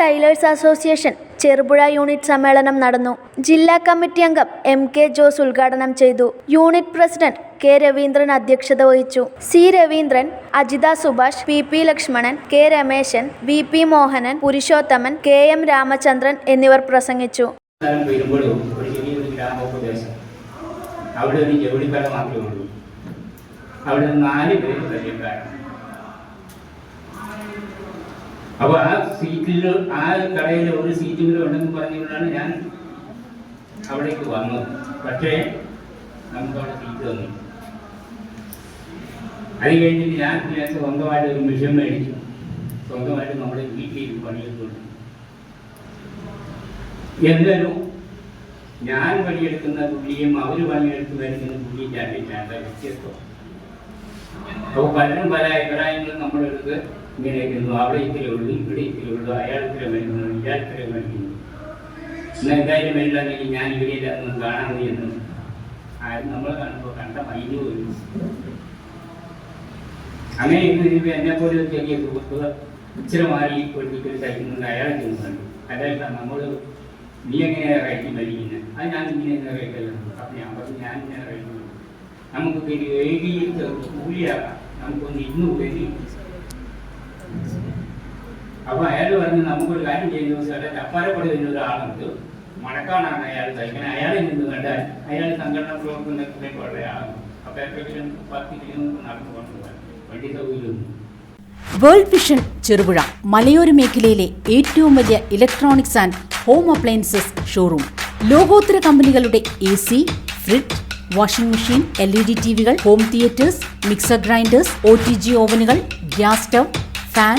Tailors association Cherupuzha unit സമ്മേളനം നടന്നു. ജില്ലാ കമ്മിറ്റി അംഗം എം കെ ജോസ് ഉദ്ഘാടനം ചെയ്തു. യൂണിറ്റ് പ്രസിഡന്റ് കെ രവീന്ദ്രൻ അധ്യക്ഷത വഹിച്ചു. C Raveendran Ajitha Subhash P P Lakshmanan K Rameshan V P Mohanan Purushothaman K M Ramachandran എന്നിവർ പ്രസംഗിച്ചു. അവിടെ ഒരു ജോലിക്കാരൻ മാത്രമേ ഉള്ളൂ. അവിടെ നാല് പേര് പരിചയക്കാരാണ്. അപ്പോൾ ആ സീറ്റിൽ ആ കടയിൽ ഒരു സീറ്റുകൾ ഉണ്ടെന്ന് പറഞ്ഞുകൊണ്ടാണ് ഞാൻ അവിടേക്ക് വന്നത്. പക്ഷേ നമുക്ക് അവിടെ സീറ്റ് തന്നു. അത് കഴിഞ്ഞിട്ട് ഞാൻ ഞാൻ സ്വന്തമായിട്ട് ഒരു മിഷൻ മേടിച്ചു. സ്വന്തമായിട്ട് നമ്മുടെ വീട്ടിൽ പണിയെടുത്തുണ്ട് എന്തായാലും ഞാൻ പണിയെടുക്കുന്ന പുള്ളിയും അവർ പണിയെടുത്ത് വരുന്ന പുള്ളിയും ഞാൻ വ്യത്യസ്തം. അപ്പോൾ പലരും പല അഭിപ്രായങ്ങളും നമ്മുടെ അടുത്ത് ഇങ്ങനെ ഇരുന്നു അവിടെ ഇത്തിരി ഉള്ളൂ ഇവിടെ ഇത്തിരി ഉള്ളൂ അയാൾ ഇത്തിരി മേടിക്കുന്നു ഇയാൾ മേടിക്കുന്നു എന്നാൽ എന്തായാലും വേണ്ടില്ലെങ്കിൽ ഞാൻ ഇവിടെ ഒന്നും കാണാൻ എന്ന് ആരും നമ്മളെ കാണുമ്പോൾ കണ്ട മൈൻഡ് പോലും. അങ്ങനെ ഇന്ന് ഇരുന്ന് എന്നെ പോലെ ഒരു ചെറിയ സുഹൃത്തുക ഇച്ചിരി മാറി ഒഴിപ്പിക്കൽ തയ്ക്കുന്നുണ്ട് അയാളെ ചെയ്യുന്നുണ്ട് അതായത് നമ്മൾ നീ എങ്ങനെയാണ് റൈറ്റ് മരിക്കുന്നത് അത് ഞാൻ ഇങ്ങനെ കഴിക്കല്ലോ അപ്പം ഞാൻ പറഞ്ഞു ഞാൻ ഇങ്ങനെ കഴിക്കുന്നു നമുക്ക് ഒരു ഏകീകരിച്ച കൂലിയാകാം നമുക്കൊന്ന് ഇന്ന് കൂടി അപ്പൊ അയാൾ പറഞ്ഞു നമുക്കൊരു കാര്യം ചെയ്യുന്ന ദിവസം ചപ്പാരപ്പടി വരുന്ന ഒരാളുണ്ട് മണക്കാണാണ് അയാൾ തയ്ക്കുന്നത് അയാളെ നിന്ന് കണ്ടാൽ അയാൾ സംഘടനാ പ്രവർത്തനത്തിലേക്ക് ഉള്ള ആളാണ് അപ്പൊ എപ്പോഴെങ്കിലും നടന്നു കൊണ്ടുപോകാൻ വണ്ടി സൗകര്യമൊന്നും വേൾഡ് വിഷൻ ചെറുപുഴ മലയോര മേഖലയിലെ ഏറ്റവും വലിയ electronics and home appliances showroom. ലോകോത്തര കമ്പനികളുടെ A C fridge washing machine L E D T വികൾ home theatres mixer grinders O T G ഓവനുകൾ gas stove fan